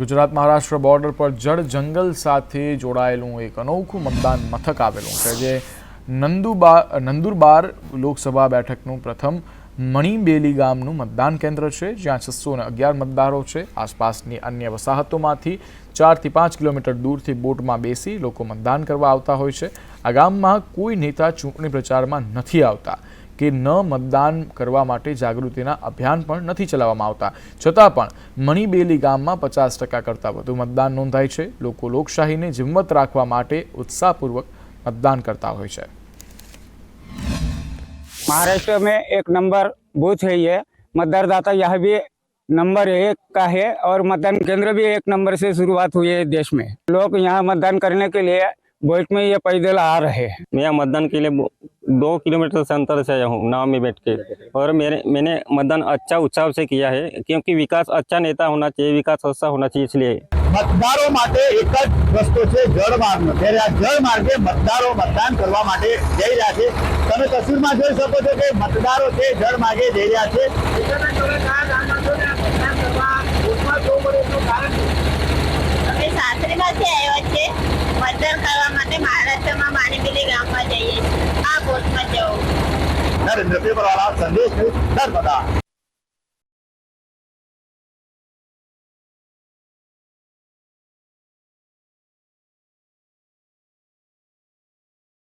Gujarat Maharashtra border પર જળ જંગલ સાથે જોડાયેલું એક અનોખું મતદાન મથક આવેલું છે જે નંદુબા નંદુરબાર લોકસભા બેઠકનું પ્રથમ મણીબેલી ગામનું મતદાન કેન્દ્ર છે જ્યાં છસો ને અગિયાર મતદારો છે આસપાસની અન્ય વસાહતોમાંથી ચારથી પાંચ કિલોમીટર દૂરથી બોટમાં બેસી લોકો મતદાન કરવા આવતા હોય છે આ ગામમાં કોઈ નેતા ચૂંટણી પ્રચારમાં નથી આવતા कि न मतदान करवामाटे जागृतीना अभियान पण नाही चालवावा मावता છતાં પણ મણીબેલી ગામમાં 50% કરતા વધુ મતદાન નોંધાય છે લોકો લોકશાહીની જીમત રાખવા માટે ઉત્સાહપૂર્વક મતદાન કરતા હોય છે. મહારાષ્ટ્રમાં એક નંબર બૂથ છે યે મતદારદાતા યહ ભી નંબર 1 કા હે ઓર મતદાન કેન્દ્ર ભી એક નંબર સે શુરુઆત હુએ દેશ મે લોક યહ મતદાન કરને કે લિયે બોટ મે ય પેદલ આ રહે હૈ મે ય મતદાન કે લિયે दो किलोमीटर से अंतर से आया हूँ नाव में बैठ के और मेरे मैंने मतदान अच्छा उत्साह से किया है क्योंकि विकास अच्छा नेता होना चाहिए विकास अच्छा होना चाहिए इसलिए मतदारों एक वस्तु से जड़ मार्ग तेरे आ जड़ मार्ग मतदारों मतदान करने माटे जय तस्वीर में जो सको कि मतदारों से जड़ मार्गे जय नरेंद्र पेपरवाला संदेश न्यूज नर्मदा